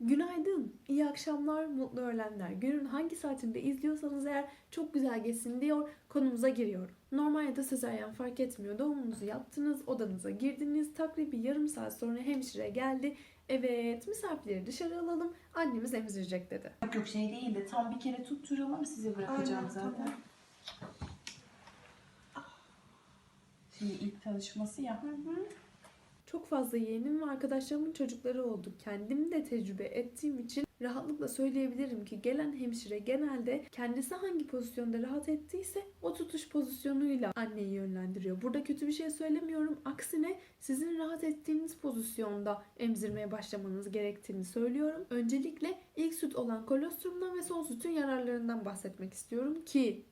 Günaydın, iyi akşamlar, mutlu öğlenler. Günün hangi saatinde izliyorsanız eğer çok güzel geçsin diyor, konumuza giriyorum. Normal ya da sezaryen fark etmiyor. Doğumunuzu yaptınız, odanıza girdiniz. Takribi yarım saat sonra hemşire geldi. Evet, misafirleri dışarı alalım, annemiz emzirecek dedi. Yok yok şey değil de tam bir kere tutturalım size bırakacağım Aynen, zaten. tamam. Şimdi ilk tanışması ya. Çok fazla yeğenim ve arkadaşlarımın çocukları oldu. Kendim de tecrübe ettiğim için rahatlıkla söyleyebilirim ki gelen hemşire genelde kendisi hangi pozisyonda rahat ettiyse o tutuş pozisyonuyla anneyi yönlendiriyor. Burada kötü bir şey söylemiyorum. Aksine sizin rahat ettiğiniz pozisyonda emzirmeye başlamanız gerektiğini söylüyorum. Öncelikle ilk süt olan kolostrumdan ve son sütün yararlarından bahsetmek istiyorum ki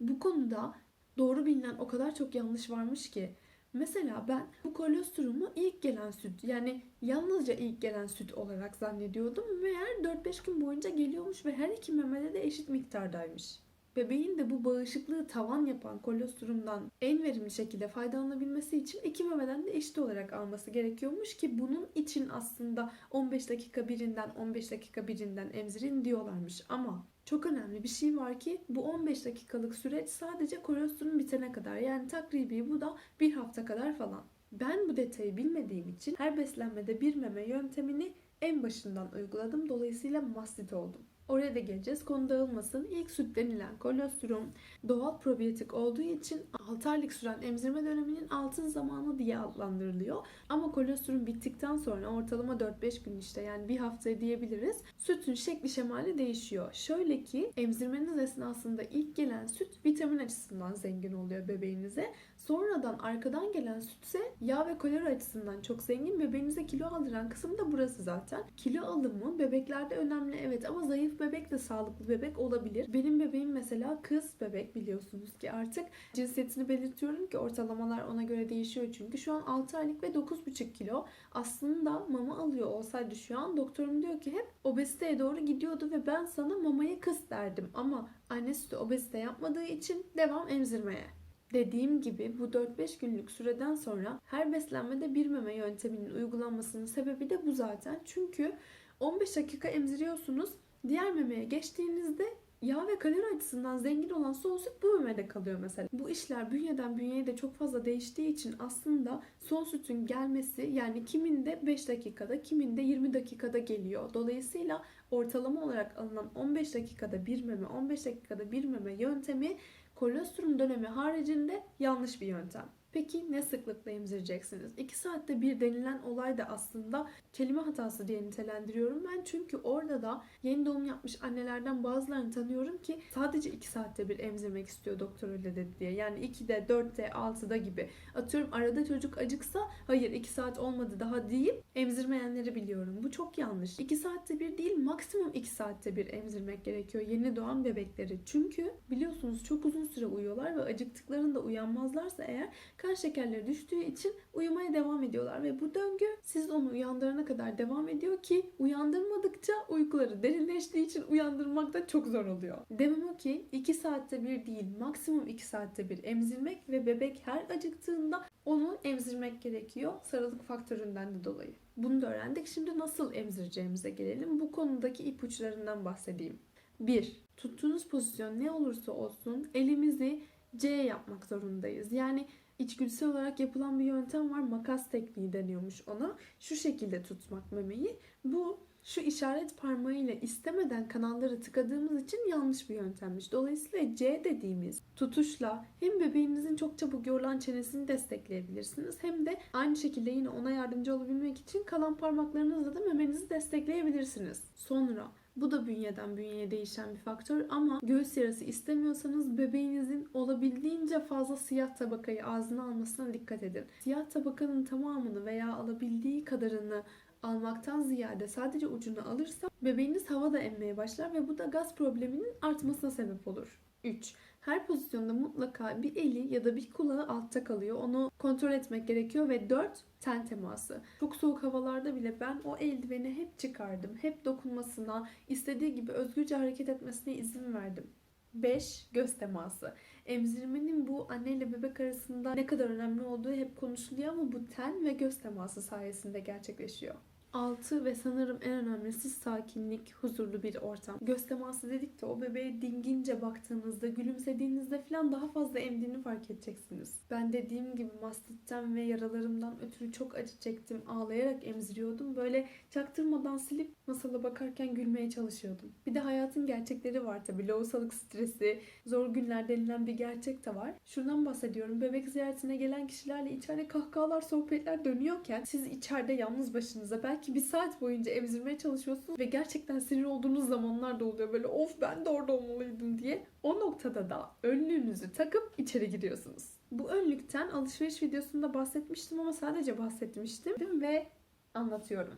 bu konuda doğru bilinen o kadar çok yanlış varmış ki Mesela ben bu kolostrumu ilk gelen süt yani yalnızca ilk gelen süt olarak zannediyordum. Meğer 4-5 gün boyunca geliyormuş ve her iki memede de eşit miktardaymış. Bebeğin de bu bağışıklığı tavan yapan kolostrumdan en verimli şekilde faydalanabilmesi için iki memeden de eşit olarak alması gerekiyormuş ki bunun için aslında 15 dakika birinden 15 dakika birinden emzirin diyorlarmış ama çok önemli bir şey var ki bu 15 dakikalık süreç sadece kolostrum bitene kadar yani takribi bu da bir hafta kadar falan. Ben bu detayı bilmediğim için her beslenmede bir meme yöntemini en başından uyguladım. Dolayısıyla mastit oldum. Oraya da geleceğiz. Konu dağılmasın. İlk süt denilen kolostrum doğal probiyotik olduğu için 6 aylık süren emzirme döneminin altın zamanı diye adlandırılıyor. Ama kolostrum bittikten sonra ortalama 4-5 gün işte yani bir hafta diyebiliriz. Sütün şekli şemali değişiyor. Şöyle ki emzirmeniz esnasında ilk gelen süt vitamin açısından zengin oluyor bebeğinize. Sonradan arkadan gelen sütse yağ ve kalori açısından çok zengin. Bebeğinize kilo aldıran kısım da burası zaten. Kilo alımı bebeklerde önemli evet ama zayıf bebek de sağlıklı bebek olabilir. Benim bebeğim mesela kız bebek biliyorsunuz ki artık cinsiyetini belirtiyorum ki ortalamalar ona göre değişiyor çünkü. Şu an 6 aylık ve 9,5 kilo. Aslında mama alıyor olsaydı şu an doktorum diyor ki hep obeziteye doğru gidiyordu ve ben sana mamayı kız derdim. Ama annesi de obezite yapmadığı için devam emzirmeye. Dediğim gibi bu 4-5 günlük süreden sonra her beslenmede bir meme yönteminin uygulanmasının sebebi de bu zaten. Çünkü 15 dakika emziriyorsunuz. Diğer memeye geçtiğinizde yağ ve kalori açısından zengin olan son süt bu memede kalıyor mesela. Bu işler bünyeden bünyeye de çok fazla değiştiği için aslında son sütün gelmesi yani kiminde 5 dakikada kiminde 20 dakikada geliyor. Dolayısıyla ortalama olarak alınan 15 dakikada bir meme 15 dakikada bir meme yöntemi kolostrum dönemi haricinde yanlış bir yöntem. Peki ne sıklıkla emzireceksiniz? 2 saatte bir denilen olay da aslında kelime hatası diye nitelendiriyorum ben. Çünkü orada da yeni doğum yapmış annelerden bazılarını tanıyorum ki sadece 2 saatte bir emzirmek istiyor doktor öyle dedi diye. Yani 2'de, 4'te, 6'da gibi. Atıyorum arada çocuk acıksa hayır 2 saat olmadı daha deyip emzirmeyenleri biliyorum. Bu çok yanlış. 2 saatte bir değil maksimum 2 saatte bir emzirmek gerekiyor yeni doğan bebekleri. Çünkü biliyorsunuz çok uzun süre uyuyorlar ve acıktıklarında uyanmazlarsa eğer kan şekerleri düştüğü için uyumaya devam ediyorlar ve bu döngü siz onu uyandırana kadar devam ediyor ki uyandırmadıkça uykuları derinleştiği için uyandırmak da çok zor oluyor. Demem o ki 2 saatte bir değil maksimum 2 saatte bir emzirmek ve bebek her acıktığında onu emzirmek gerekiyor sarılık faktöründen de dolayı. Bunu da öğrendik. Şimdi nasıl emzireceğimize gelelim. Bu konudaki ipuçlarından bahsedeyim. 1. Tuttuğunuz pozisyon ne olursa olsun elimizi C yapmak zorundayız. Yani içgüdüsel olarak yapılan bir yöntem var. Makas tekniği deniyormuş ona. Şu şekilde tutmak memeyi. Bu şu işaret parmağıyla istemeden kanalları tıkadığımız için yanlış bir yöntemmiş. Dolayısıyla C dediğimiz tutuşla hem bebeğinizin çok çabuk yorulan çenesini destekleyebilirsiniz hem de aynı şekilde yine ona yardımcı olabilmek için kalan parmaklarınızla da memenizi destekleyebilirsiniz. Sonra bu da bünyeden bünyeye değişen bir faktör ama göğüs yarası istemiyorsanız bebeğinizin olabildiğince fazla siyah tabakayı ağzına almasına dikkat edin. Siyah tabakanın tamamını veya alabildiği kadarını almaktan ziyade sadece ucunu alırsa bebeğiniz havada emmeye başlar ve bu da gaz probleminin artmasına sebep olur. 3. Her pozisyonda mutlaka bir eli ya da bir kulağı altta kalıyor. Onu kontrol etmek gerekiyor ve 4. Ten teması. Çok soğuk havalarda bile ben o eldiveni hep çıkardım. Hep dokunmasına, istediği gibi özgürce hareket etmesine izin verdim. 5. Göz teması. Emzirmenin bu anne ile bebek arasında ne kadar önemli olduğu hep konuşuluyor ama bu ten ve göz teması sayesinde gerçekleşiyor. Altı ve sanırım en önemlisi sakinlik, huzurlu bir ortam. Göz teması dedik de o bebeğe dingince baktığınızda, gülümsediğinizde falan daha fazla emdiğini fark edeceksiniz. Ben dediğim gibi mastitten ve yaralarımdan ötürü çok acı çektim. Ağlayarak emziriyordum. Böyle çaktırmadan silip masala bakarken gülmeye çalışıyordum. Bir de hayatın gerçekleri var tabii. Lohusalık stresi, zor günler denilen bir gerçek de var. Şundan bahsediyorum. Bebek ziyaretine gelen kişilerle içeride kahkahalar, sohbetler dönüyorken siz içeride yalnız başınıza belki bir saat boyunca emzirmeye çalışıyorsunuz ve gerçekten sinir olduğunuz zamanlar da oluyor. Böyle of ben de orada olmalıydım diye. O noktada da önlüğünüzü takıp içeri giriyorsunuz. Bu önlükten alışveriş videosunda bahsetmiştim ama sadece bahsetmiştim ve anlatıyorum.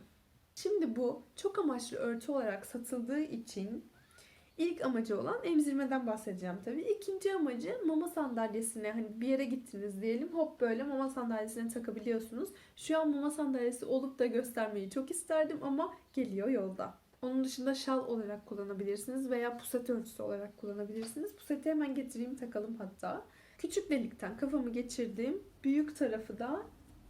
Şimdi bu çok amaçlı örtü olarak satıldığı için ilk amacı olan emzirmeden bahsedeceğim tabii. İkinci amacı mama sandalyesine hani bir yere gittiniz diyelim hop böyle mama sandalyesine takabiliyorsunuz. Şu an mama sandalyesi olup da göstermeyi çok isterdim ama geliyor yolda. Onun dışında şal olarak kullanabilirsiniz veya puset örtüsü olarak kullanabilirsiniz. Puseti hemen getireyim takalım hatta. Küçük delikten kafamı geçirdim. Büyük tarafı da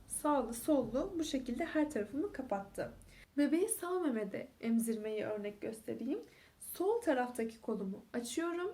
sağlı sollu bu şekilde her tarafımı kapattı. Bebeği sağ memede emzirmeyi örnek göstereyim. Sol taraftaki kolumu açıyorum.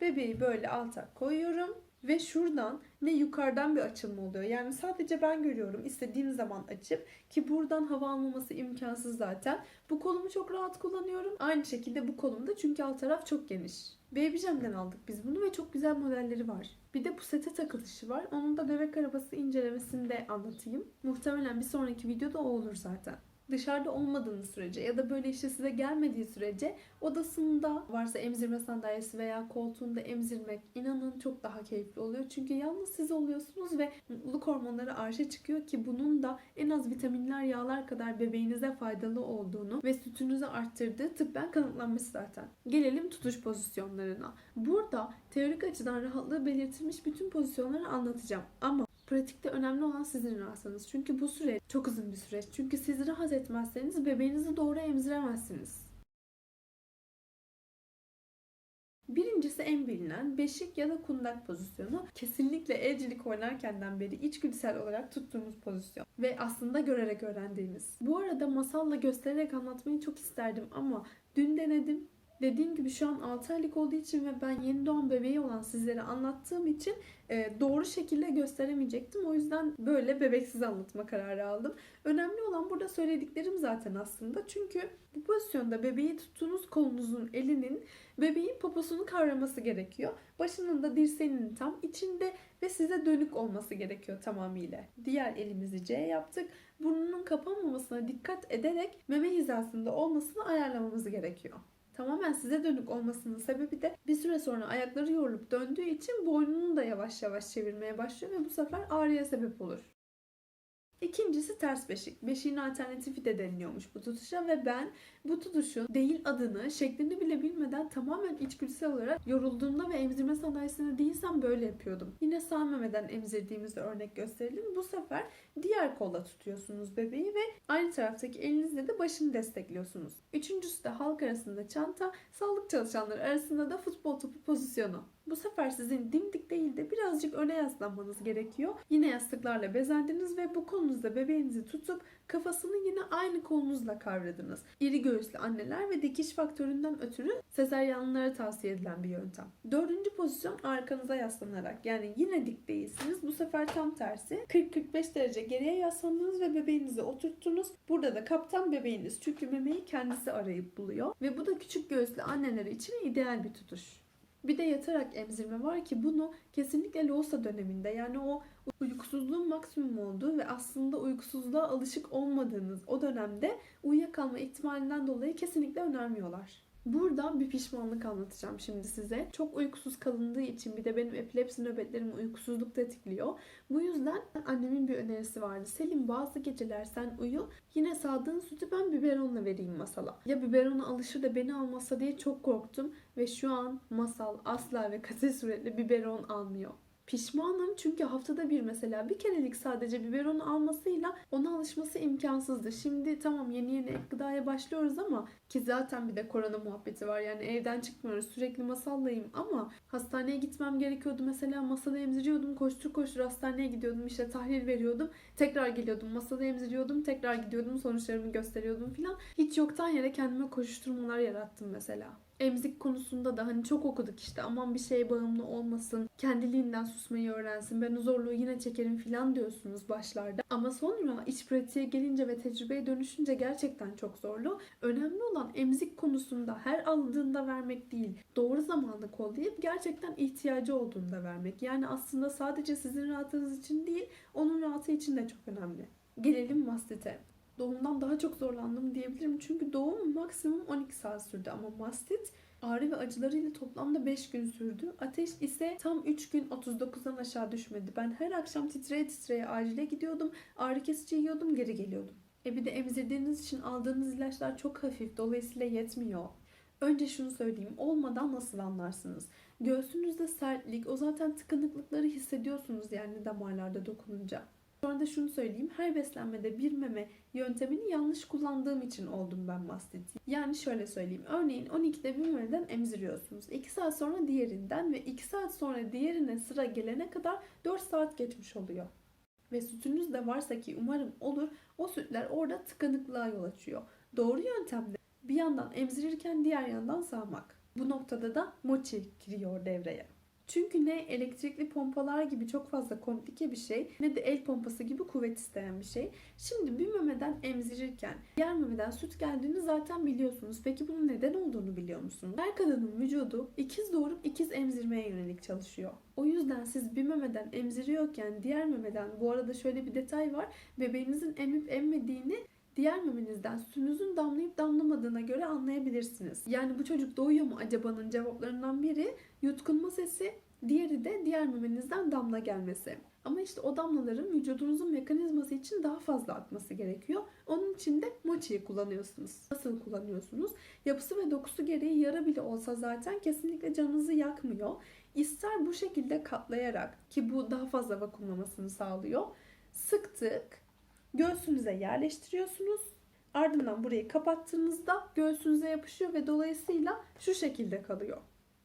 Bebeği böyle alta koyuyorum. Ve şuradan ne yukarıdan bir açılma oluyor. Yani sadece ben görüyorum. istediğim zaman açıp ki buradan hava almaması imkansız zaten. Bu kolumu çok rahat kullanıyorum. Aynı şekilde bu kolumda çünkü alt taraf çok geniş. Baby Jam'den aldık biz bunu ve çok güzel modelleri var. Bir de pusete takılışı var. Onun da bebek arabası incelemesinde anlatayım. Muhtemelen bir sonraki videoda o olur zaten dışarıda olmadığınız sürece ya da böyle işte size gelmediği sürece odasında varsa emzirme sandalyesi veya koltuğunda emzirmek inanın çok daha keyifli oluyor. Çünkü yalnız siz oluyorsunuz ve mutluluk hormonları arşa çıkıyor ki bunun da en az vitaminler, yağlar kadar bebeğinize faydalı olduğunu ve sütünüzü arttırdığı tıbben kanıtlanmış zaten. Gelelim tutuş pozisyonlarına. Burada teorik açıdan rahatlığı belirtilmiş bütün pozisyonları anlatacağım. Ama Pratikte önemli olan sizin rahatınız. Çünkü bu süreç çok uzun bir süreç. Çünkü siz rahat etmezseniz bebeğinizi doğru emziremezsiniz. Birincisi en bilinen beşik ya da kundak pozisyonu. Kesinlikle evcilik oynarkenden beri içgüdüsel olarak tuttuğumuz pozisyon. Ve aslında görerek öğrendiğimiz. Bu arada masalla göstererek anlatmayı çok isterdim ama dün denedim. Dediğim gibi şu an 6 aylık olduğu için ve ben yeni doğan bebeği olan sizlere anlattığım için e, doğru şekilde gösteremeyecektim. O yüzden böyle bebeksiz anlatma kararı aldım. Önemli olan burada söylediklerim zaten aslında. Çünkü bu pozisyonda bebeği tuttuğunuz kolunuzun elinin bebeğin poposunu kavraması gerekiyor. Başının da dirseğinin tam içinde ve size dönük olması gerekiyor tamamıyla. Diğer elimizi C yaptık. Burnunun kapanmamasına dikkat ederek meme hizasında olmasını ayarlamamız gerekiyor. Tamamen size dönük olmasının sebebi de bir süre sonra ayakları yorulup döndüğü için boynunu da yavaş yavaş çevirmeye başlıyor ve bu sefer ağrıya sebep olur. İkincisi ters beşik. Beşiğin alternatifi de deniliyormuş bu tutuşa ve ben bu tutuşun değil adını, şeklini bile bilmeden tamamen içgüdüsel olarak yorulduğumda ve emzirme sandalyesinde değilsem böyle yapıyordum. Yine sağ emzirdiğimizde örnek gösterelim. Bu sefer diğer kolla tutuyorsunuz bebeği ve aynı taraftaki elinizle de başını destekliyorsunuz. Üçüncüsü de halk arasında çanta, sağlık çalışanları arasında da futbol topu pozisyonu. Bu sefer sizin dimdik değil de birazcık öne yaslanmanız gerekiyor. Yine yastıklarla bezendiniz ve bu kolunuzda bebeğinizi tutup kafasını yine aynı kolunuzla kavradınız. İri göğüslü anneler ve dikiş faktöründen ötürü sezaryenlere tavsiye edilen bir yöntem. Dördüncü pozisyon arkanıza yaslanarak. Yani yine dik değilsiniz. Bu sefer tam tersi. 40-45 derece geriye yaslandınız ve bebeğinizi oturttunuz. Burada da kaptan bebeğiniz. Çünkü memeyi kendisi arayıp buluyor. Ve bu da küçük göğüslü anneler için ideal bir tutuş. Bir de yatarak emzirme var ki bunu kesinlikle Loğusa döneminde yani o uykusuzluğun maksimum olduğu ve aslında uykusuzluğa alışık olmadığınız o dönemde uyuyakalma ihtimalinden dolayı kesinlikle önermiyorlar. Burada bir pişmanlık anlatacağım şimdi size. Çok uykusuz kalındığı için bir de benim epilepsi nöbetlerimi uykusuzluk tetikliyor. Bu yüzden annemin bir önerisi vardı. Selim bazı geceler sen uyu yine sağdığın sütü ben biberonla vereyim masala. Ya biberona alışır da beni almasa diye çok korktum ve şu an masal asla ve katı suretle biberon almıyor. Pişmanım çünkü haftada bir mesela bir kerelik sadece biberon almasıyla ona alışması imkansızdı. Şimdi tamam yeni yeni ek gıdaya başlıyoruz ama Ki zaten bir de korona muhabbeti var. Yani evden çıkmıyoruz. Sürekli masallayım ama hastaneye gitmem gerekiyordu. Mesela masada emziriyordum. Koştur koştur hastaneye gidiyordum. işte tahlil veriyordum. Tekrar geliyordum. Masada emziriyordum. Tekrar gidiyordum. Sonuçlarımı gösteriyordum filan. Hiç yoktan yere kendime koşuşturmalar yarattım mesela. Emzik konusunda da hani çok okuduk işte aman bir şeye bağımlı olmasın, kendiliğinden susmayı öğrensin, ben zorluğu yine çekerim filan diyorsunuz başlarda. Ama sonra iç pratiğe gelince ve tecrübeye dönüşünce gerçekten çok zorlu. Önemli olan emzik konusunda her aldığında vermek değil, doğru zamanda kollayıp gerçekten ihtiyacı olduğunda vermek. Yani aslında sadece sizin rahatınız için değil, onun rahatı için de çok önemli. Gelelim mastite. Doğumdan daha çok zorlandım diyebilirim. Çünkü doğum maksimum 12 saat sürdü ama mastit ağrı ve acılarıyla toplamda 5 gün sürdü. Ateş ise tam 3 gün 39'dan aşağı düşmedi. Ben her akşam titreye titreye acile gidiyordum. Ağrı kesici yiyordum geri geliyordum. E bir de emzirdiğiniz için aldığınız ilaçlar çok hafif dolayısıyla yetmiyor. Önce şunu söyleyeyim. Olmadan nasıl anlarsınız? Göğsünüzde sertlik, o zaten tıkanıklıkları hissediyorsunuz yani damarlarda dokununca. Sonra da şunu söyleyeyim. Her beslenmede bir meme yöntemini yanlış kullandığım için oldum ben mastit. Yani şöyle söyleyeyim. Örneğin 12'de bir memeden emziriyorsunuz. 2 saat sonra diğerinden ve 2 saat sonra diğerine sıra gelene kadar 4 saat geçmiş oluyor. Ve sütünüz de varsa ki umarım olur. O sütler orada tıkanıklığa yol açıyor. Doğru yöntemde bir yandan emzirirken diğer yandan sağmak. Bu noktada da mochi giriyor devreye. Çünkü ne elektrikli pompalar gibi çok fazla komplike bir şey ne de el pompası gibi kuvvet isteyen bir şey. Şimdi bir memeden emzirirken diğer memeden süt geldiğini zaten biliyorsunuz. Peki bunun neden olduğunu biliyor musunuz? Her kadının vücudu ikiz doğurup ikiz emzirmeye yönelik çalışıyor. O yüzden siz bir memeden emziriyorken diğer memeden bu arada şöyle bir detay var. Bebeğinizin emip emmediğini diğer memenizden sütünüzün damlayıp damlamadığına göre anlayabilirsiniz. Yani bu çocuk doğuyor mu acaba'nın cevaplarından biri yutkunma sesi, diğeri de diğer memenizden damla gelmesi. Ama işte o damlaların vücudunuzun mekanizması için daha fazla akması gerekiyor. Onun için de mochiyi kullanıyorsunuz. Nasıl kullanıyorsunuz? Yapısı ve dokusu gereği yara bile olsa zaten kesinlikle canınızı yakmıyor. İster bu şekilde katlayarak ki bu daha fazla vakumlamasını sağlıyor. Sıktık, göğsünüze yerleştiriyorsunuz. Ardından burayı kapattığınızda göğsünüze yapışıyor ve dolayısıyla şu şekilde kalıyor.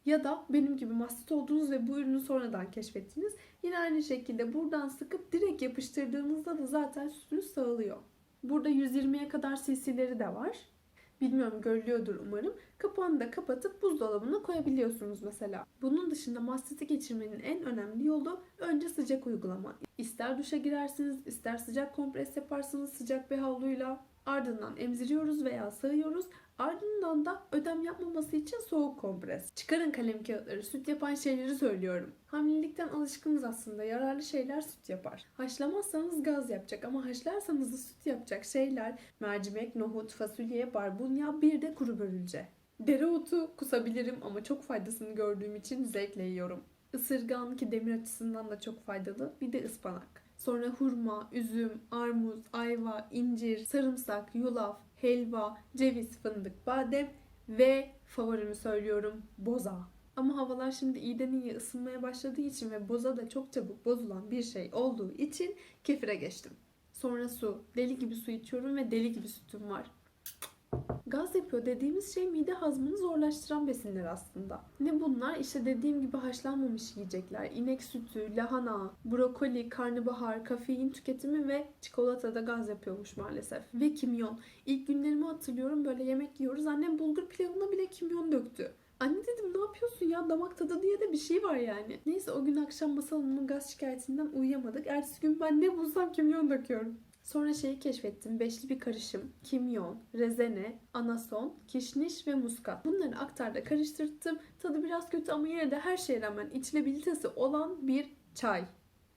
Ya da benim gibi mastit olduğunuz ve bu ürünü sonradan keşfettiğiniz yine aynı şekilde buradan sıkıp direkt yapıştırdığınızda da zaten sütünüz sağlıyor. Burada 120'ye kadar cc'leri de var. Bilmiyorum görülüyordur umarım. Kapağını da kapatıp buzdolabına koyabiliyorsunuz mesela. Bunun dışında mastiti geçirmenin en önemli yolu önce sıcak uygulama. İster duşa girersiniz, ister sıcak kompres yaparsınız sıcak bir havluyla. Ardından emziriyoruz veya sığıyoruz. Ardından da ödem yapmaması için soğuk kompres. Çıkarın kalem kağıtları, süt yapan şeyleri söylüyorum. Hamilelikten alışkınız aslında. Yararlı şeyler süt yapar. Haşlamazsanız gaz yapacak ama haşlarsanız da süt yapacak şeyler mercimek, nohut, fasulye, barbunya, bir de kuru börülce. Dereotu kusabilirim ama çok faydasını gördüğüm için zevkle yiyorum. Isırgan ki demir açısından da çok faydalı. Bir de ıspanak. Sonra hurma, üzüm, armuz, ayva, incir, sarımsak, yulaf, helva, ceviz, fındık, badem ve favorimi söylüyorum boza. Ama havalar şimdi iyiden iyiye ısınmaya başladığı için ve boza da çok çabuk bozulan bir şey olduğu için kefire geçtim. Sonra su. Deli gibi su içiyorum ve deli gibi sütüm var. Gaz yapıyor dediğimiz şey mide hazmını zorlaştıran besinler aslında. Ne bunlar? İşte dediğim gibi haşlanmamış yiyecekler, inek sütü, lahana, brokoli, karnabahar, kafein tüketimi ve çikolata da gaz yapıyormuş maalesef. Ve kimyon. İlk günlerimi hatırlıyorum böyle yemek yiyoruz. Annem bulgur pilavına bile kimyon döktü. Anne dedim ne yapıyorsun ya damak tadı diye de bir şey var yani. Neyse o gün akşam masalımın gaz şikayetinden uyuyamadık. Ertesi gün ben ne bulsam kimyon döküyorum. Sonra şeyi keşfettim. Beşli bir karışım. Kimyon, rezene, anason, kişniş ve muskat. Bunları aktarda karıştırdım. Tadı biraz kötü ama yine de her şeye rağmen içilebilitesi olan bir çay.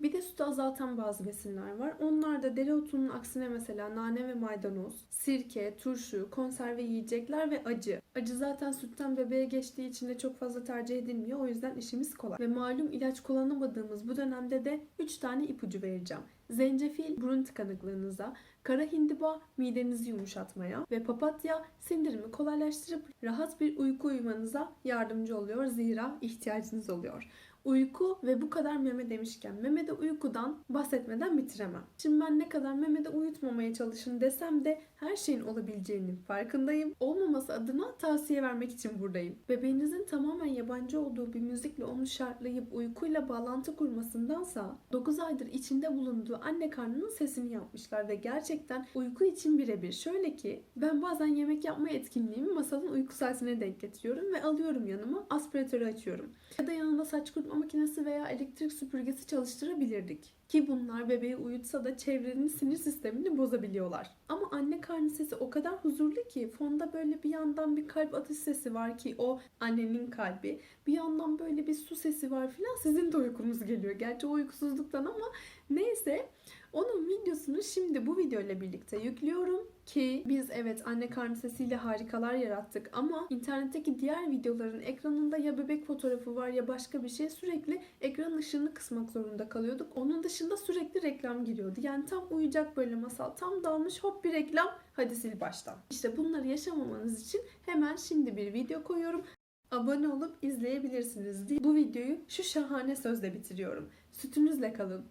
Bir de sütü azaltan bazı besinler var. Onlar da dereotunun aksine mesela nane ve maydanoz, sirke, turşu, konserve yiyecekler ve acı. Acı zaten sütten bebeğe geçtiği için de çok fazla tercih edilmiyor. O yüzden işimiz kolay. Ve malum ilaç kullanamadığımız bu dönemde de 3 tane ipucu vereceğim. Zencefil burun tıkanıklığınıza, kara hindiba midenizi yumuşatmaya ve papatya sindirimi kolaylaştırıp rahat bir uyku uyumanıza yardımcı oluyor. Zira ihtiyacınız oluyor. Uyku ve bu kadar meme demişken memede uykudan bahsetmeden bitiremem. Şimdi ben ne kadar memede uyutmamaya çalışın desem de her şeyin olabileceğinin farkındayım. Olmaması adına tavsiye vermek için buradayım. Bebeğinizin tamamen yabancı olduğu bir müzikle onu şartlayıp uykuyla bağlantı kurmasındansa 9 aydır içinde bulunduğu anne karnının sesini yapmışlar ve gerçekten uyku için birebir. Şöyle ki ben bazen yemek yapma etkinliğimi masalın uyku saatine denk getiriyorum ve alıyorum yanıma aspiratörü açıyorum. Ya da yanında saç kurutma makinesi veya elektrik süpürgesi çalıştırabilirdik. Ki bunlar bebeği uyutsa da çevrenin sinir sistemini bozabiliyorlar. Ama anne karnı sesi o kadar huzurlu ki fonda böyle bir yandan bir kalp atış sesi var ki o annenin kalbi. Bir yandan böyle bir su sesi var filan sizin de uykunuz geliyor. Gerçi o uykusuzluktan ama neyse onun videosunu şimdi bu video ile birlikte yüklüyorum ki biz evet anne karnı sesiyle harikalar yarattık ama internetteki diğer videoların ekranında ya bebek fotoğrafı var ya başka bir şey sürekli ekran ışığını kısmak zorunda kalıyorduk. Onun dışında sürekli reklam giriyordu. Yani tam uyuyacak böyle masal tam dalmış hop bir reklam hadi sil baştan. İşte bunları yaşamamanız için hemen şimdi bir video koyuyorum. Abone olup izleyebilirsiniz diye bu videoyu şu şahane sözle bitiriyorum. Sütünüzle kalın.